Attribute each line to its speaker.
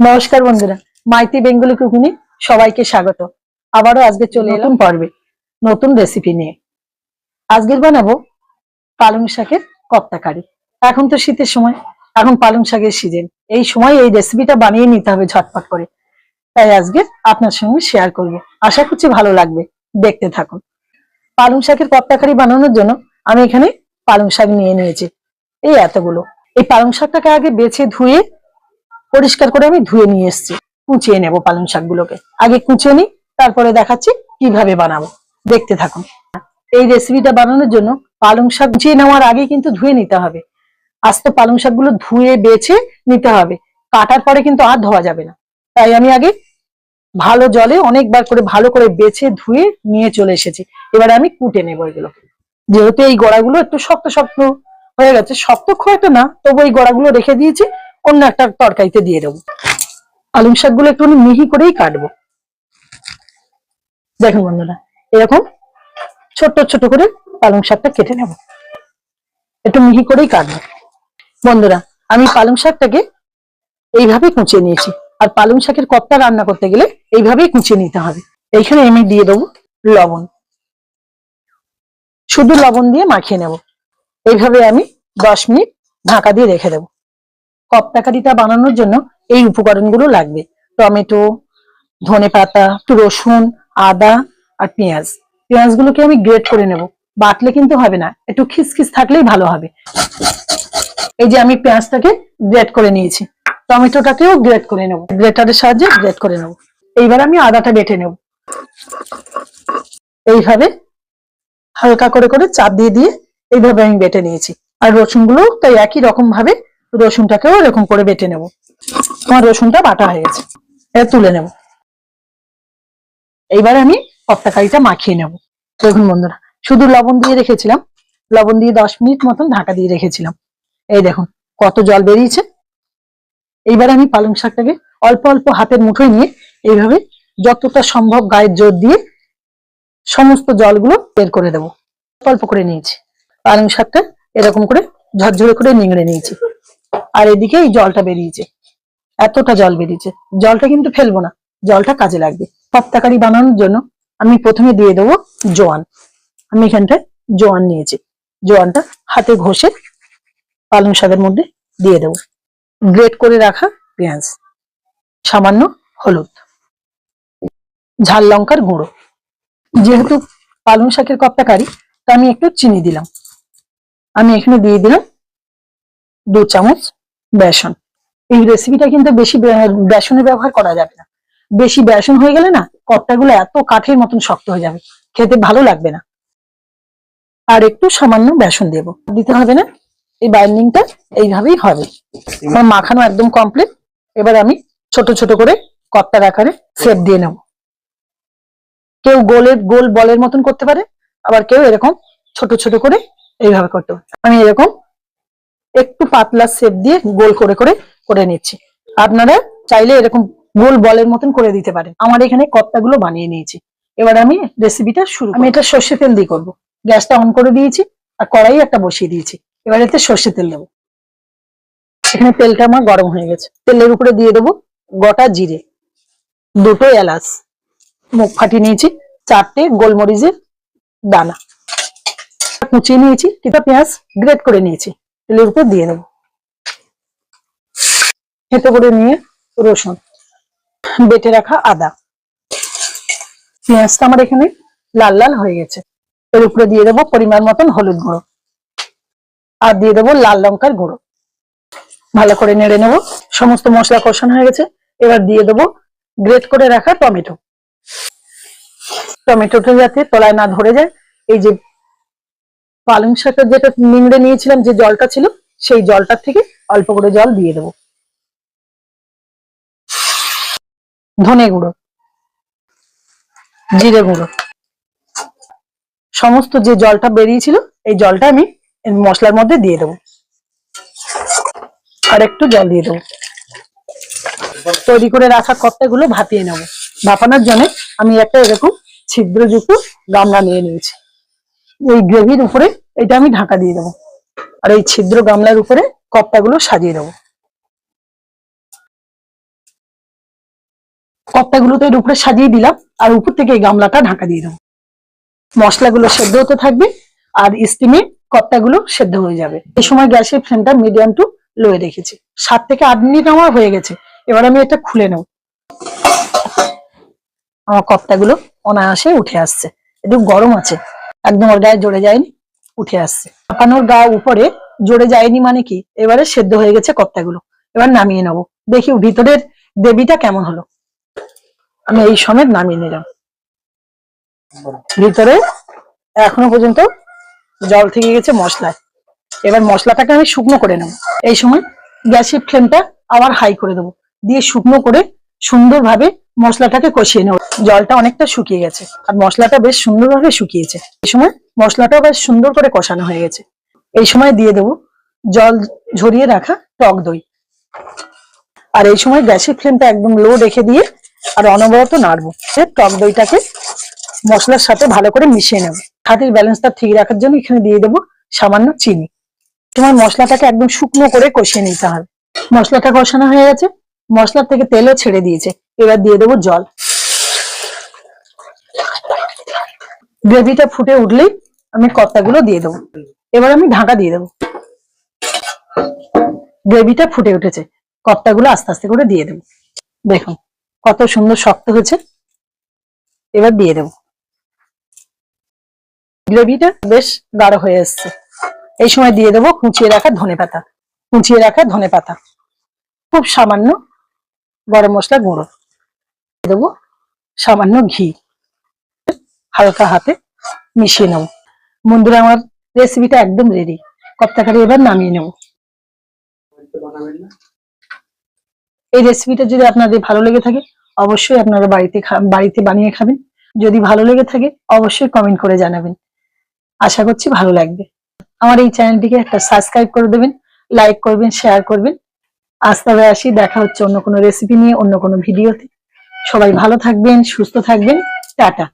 Speaker 1: নমস্কার বন্ধুরা মাইতি বেঙ্গলি কুকুনি সবাইকে স্বাগত। আবারও আজকে চলে এলাম পর্বে। নতুন রেসিপি নিয়ে। আজকের বানাবো পালং শাকের কপ্তা কারি। এখন তো শীতের সময় এখন পালং শাকের সিজন এই সময় এই রেসিপিটা বানিয়ে নিতে হবে ঝটপট করে। তাই আজকে আপনার সঙ্গে শেয়ার করব। আশা করছি ভালো লাগবে। দেখতে থাকুন। পালং শাকের কপ্তা কারি বানানোর জন্য আমি এখানে পালং শাক নিয়ে নিয়েছি। এই এতগুলো। এই পালং শাকটাকে আগে বেছে ধুয়ে পরিষ্কার করে আমি ধুয়ে নিয়ে এসেছি। কুচিয়ে নেব পালং শাকগুলোকে। আগে কুচিয়ে নিই, তারপরে দেখাচ্ছি কীভাবে বানাবো। দেখতে থাকুন। এই রেসিপিটা বানানোর জন্য পালং শাক কুচিয়ে নেওয়ার আগে কিন্তু ধুয়ে নিতে হবে। আস্ত পালং শাকগুলো ধুয়ে বেছে নিতে হবে। কাটার পরে কিন্তু আর ধোয়া যাবে না। তাই আমি আগে ভালো জলে অনেকবার করে ভালো করে বেছে ধুয়ে নিয়ে চলে এসেছি। এবারে আমি কুটে নেব এগুলো যেহেতু এই গোড়াগুলো একটু শক্ত শক্ত হয়ে গেছে, শক্ত খুব একটা না, তবু এই গোড়াগুলো রেখে দিয়েছি। অন্য একটা তরকারিতে দিয়ে দেবো। পালং শাকগুলো একটু মিহি করেই কাটবো। দেখুন বন্ধুরা, এরকম ছোট্ট ছোট করে পালং শাকটা কেটে নেব। একটু মিহি করেই কাটবো। বন্ধুরা, আমি পালং শাকটাকে এইভাবে কুচিয়ে নিয়েছি। আর পালং শাকের কপ্তা রান্না করতে গেলে এইভাবেই কুচিয়ে নিতে হবে। এইখানে আমি দিয়ে দেবো লবণ। শুধু লবণ দিয়ে মাখিয়ে নেব। এইভাবে আমি দশ মিনিট ঢাকা দিয়ে রেখে দেবো। কপ্তা কারিটা বানানোর জন্য এই উপকরণগুলো লাগবে। টমেটো, ধনে পাতা, একটু রসুন, আদা আর পেঁয়াজ। পেঁয়াজগুলোকে আমি গ্রেট করে নেব। বাটলে কিন্তু হবে না, একটু খিসখিস থাকলেই ভালো হবে। এই যে আমি পেঁয়াজটাকে গ্রেট করে নিয়েছি, টমেটোটাকেও গ্রেট করে নেব। গ্রেটারের সাহায্যে গ্রেট করে নেব। এইবার আমি আদাটা বেটে নেব। এইভাবে হালকা করে করে চাপ দিয়ে দিয়ে এইভাবে আমি বেটে নিয়েছি। আর রসুনগুলো তাই একই রকম ভাবে রসুনটাকেও এরকম করে বেটে নেব। আমার রসুনটা বাটা হয়ে গেছে। এটা তুলে নেব। এইবার আমি কপ্তাকারিটা মাখিয়ে নেব। দেখুন বন্ধুরা, শুধু লবণ দিয়ে রেখেছিলাম। লবণ দিয়ে দশ মিনিট মতন ঢাকা দিয়ে রেখেছিলাম। এই দেখুন, কত জল বেরিয়েছে। এইবার আমি পালং শাকটাকে অল্প অল্প হাতের মুঠোয় নিয়ে এইভাবে যতটা সম্ভব গায়ের জোর দিয়ে সমস্ত জলগুলো বের করে দেবো। অল্প করে নিয়েছি। পালং শাকটা এরকম করে ঝরঝরে করে নিংড়ে নিয়েছি। আর এদিকে এই জলটা বেরিয়েছে। এতটা জল বেরিয়েছে। জলটা কিন্তু ফেলব না। জলটা কাজে লাগবে। পপ্তাকারি বানানোর জন্য আমি প্রথমে দিয়ে দেবো জোয়ান। আমি এখানটায় জোয়ান নিয়েছি। জোয়ানটা হাতে ঘষে পালং শাকের মধ্যে দিয়ে দেবো। গ্রেট করে রাখা পেঁয়াজ। সামান্য হলুদ। ঝাল লঙ্কার গুঁড়ো। যেহেতু পালং শাকের কপ্তাকারি, তা আমি একটু চিনি দিলাম। আমি এখানে দিয়ে দিলাম দু চামচ বেসন। এই রেসিপিটা কিন্তু বেশি বেসনের ব্যবহার করা যাবে না। বেশি বেসন হয়ে গেলে না কর্তাগুলো এত কাঠের মতন শক্ত হয়ে যাবে। খেতে ভালো লাগবে না। আর একটু সামান্য বেসন দেব। দিতে হবে না। এই বাইন্ডিংটা এইভাবেই হবে। আমার মাখানো একদম কমপ্লিট এবার আমি ছোট ছোট করে কর্তার আকারে সেপ দিয়ে নেব। কেউ গোলের, গোল বলের মতন করতে পারে। আবার কেউ এরকম ছোট ছোট করে এইভাবে করতে পারে। আমি এরকম একটু পাতলা শেপ দিয়ে গোল করে করে করে নিচ্ছি। আপনারা চাইলে এরকম গোল বলের মতন করে দিতে পারেন। আমার এখানে কপ্তাগুলো বানিয়ে নিয়েছি। এবার আমি রেসিপিটা শুরু আমি এটা সর্ষে তেল দিয়ে করব। গ্যাসটা অন করে দিয়েছি আর কড়াই একটা বসিয়ে দিয়েছি। এবার এতে সর্ষে তেল দেবো। এখানে তেলটা আমার গরম হয়ে গেছে। তেলের উপরে দিয়ে দেবো গোটা জিরে। দুটো এলাচ। মুখ ফাটিয়ে নিয়েছি। চারটে গোলমরিচের দানা। কুচিয়ে নিয়েছি। কিছুটা পেঁয়াজ গ্রেট করে নিয়েছি। তেলের উপর দিয়ে দেবো। খেতে করে নিয়ে রসুন, বেটে রাখা আদা। পেঁয়াজটা আমার এখানে লাল লাল হয়ে গেছে। এর উপরে দিয়ে দেবো পরিমাণ মতন হলুদ গুঁড়ো। আর দিয়ে দেবো লাল লঙ্কার গুঁড়ো। ভালো করে নেড়ে নেব। সমস্ত মশলা কষানো হয়ে গেছে। এবার দিয়ে দেবো গ্রেট করে রাখা টমেটো। টমেটোটা যাতে তলায় না ধরে যায়। এই যে পালং শাকের যেটা নিংড়ে নিয়েছিলাম যে জলটা ছিল, সেই জলটার থেকে অল্প করে জল দিয়ে দেবো। ধনে গুঁড়ো, জিরে গুঁড়ো। সমস্ত যে জলটা বেরিয়েছিল, এই জলটা আমি মশলার মধ্যে দিয়ে দেবো। আর একটু জল দিয়ে দেবো। তৈরি করে রাখা কর্তাগুলো ভাপিয়ে নেব। ভাপানোর জন্য আমি একটা এরকম ছিদ্রযুক্ত গামলা নিয়ে নিয়েছি। এই গ্রেভির উপরে এটা আমি ঢাকা দিয়ে দেবো। আর এই ছিদ্র গামলার উপরে কপ্তাগুলো সাজিয়ে দেবো। কপ্তাগুলোতে এর উপরে সাজিয়ে দিলাম, আর উপর থেকে এই গামলাটা ঢাকা দিয়ে দেবো। মশলাগুলো সেদ্ধ হতে থাকবে, আর স্টিমে কপ্তাগুলো সেদ্ধ হয়ে যাবে। এই সময় গ্যাসের ফ্লেমটা মিডিয়াম টু লোয়ে রেখেছি। সাত থেকে আট মিনিট আমার হয়ে গেছে, এবার আমি এটা খুলে নেব। আমার কপ্তাগুলো অনায়াসে উঠে আসছে। একটু গরম আছে একদম ওর গায়ে জড়ে যায়নি, উঠে আসছে। পাকানোর গা উপরে জড়ে যায়নি মানে কি? এবারে সেদ্ধ হয়ে গেছে কপ্তাগুলো। এবার নামিয়ে নেব। দেখি ভিতরের দেবিটা কেমন হলো। আমি এই সমেত নামিয়ে নিলাম। ভিতরে এখনও পর্যন্ত জল থেকে গেছে মশলায় এবার মশলাটাকে আমি শুকনো করে নেব। এই সময় গ্যাসের ফ্লেমটা আবার হাই করে দেবো। দিয়ে শুকনো করে সুন্দরভাবে মশলাটাকে কষিয়ে নেব। জলটা অনেকটা শুকিয়ে গেছে, আর মশলাটা বেশ সুন্দরভাবে শুকিয়েছে। এই সময় মশলাটাও বেশ সুন্দর করে কষানো হয়ে গেছে। এই সময় দিয়ে দেবো জল ঝরিয়ে রাখা টক দই। আর এই সময় গ্যাসের ফ্লেমটা একদম লো রেখে দিয়ে আর অনবরত নাড়বো। সে টক দইটাকে মশলার সাথে ভালো করে মিশিয়ে নেব। খাটির ব্যালেন্সটা ঠিক রাখার জন্য এখানে দিয়ে দেবো সামান্য চিনি। তোমার মশলাটাকে একদম শুকনো করে কষিয়ে নিতে হবে। মশলাটা কষানো হয়ে গেছে। মশলার থেকে তেলও ছেড়ে দিয়েছে। এবার দিয়ে দেবো জল। গ্রেভিটা ফুটে উঠলেই আমি কর্তাগুলো দিয়ে দেবো। এবার আমি ঢাকা দিয়ে দেবো। গ্রেভিটা ফুটে উঠেছে। কর্তাগুলো আস্তে আস্তে করে দিয়ে দেবো। দেখুন, কত সুন্দর শক্ত হয়েছে। এবার দিয়ে দেবো। গ্রেভিটা বেশ গাঢ় হয়ে এসছে। এই সময় দিয়ে দেবো কুচিয়ে রাখা ধনে পাতা কুচিয়ে রাখা ধনে পাতা খুব সামান্য গরম মশলা গুঁড়ো। দেবো সামান্য ঘি। হালকা হাতে মিশিয়ে নেব। বন্ধুরা, আমার রেসিপিটা একদম রেডি কপ্তাকারি এবার নামিয়ে নেব। এই রেসিপিটা যদি আপনাদের ভালো লেগে থাকে, অবশ্যই আপনারা বাড়িতে বাড়িতে বানিয়ে খাবেন। যদি ভালো লেগে থাকে, অবশ্যই কমেন্ট করে জানাবেন। আশা করছি ভালো লাগবে। আমার এই চ্যানেলটিকে একটা সাবস্ক্রাইব করে দেবেন লাইক করবেন শেয়ার করবেন। আজ তবে আসি, দেখা হচ্ছে অন্য কোনো রেসিপি নিয়ে, অন্য কোনো ভিডিওতে সবাই ভালো থাকবেন, সুস্থ থাকবেন, টাটা।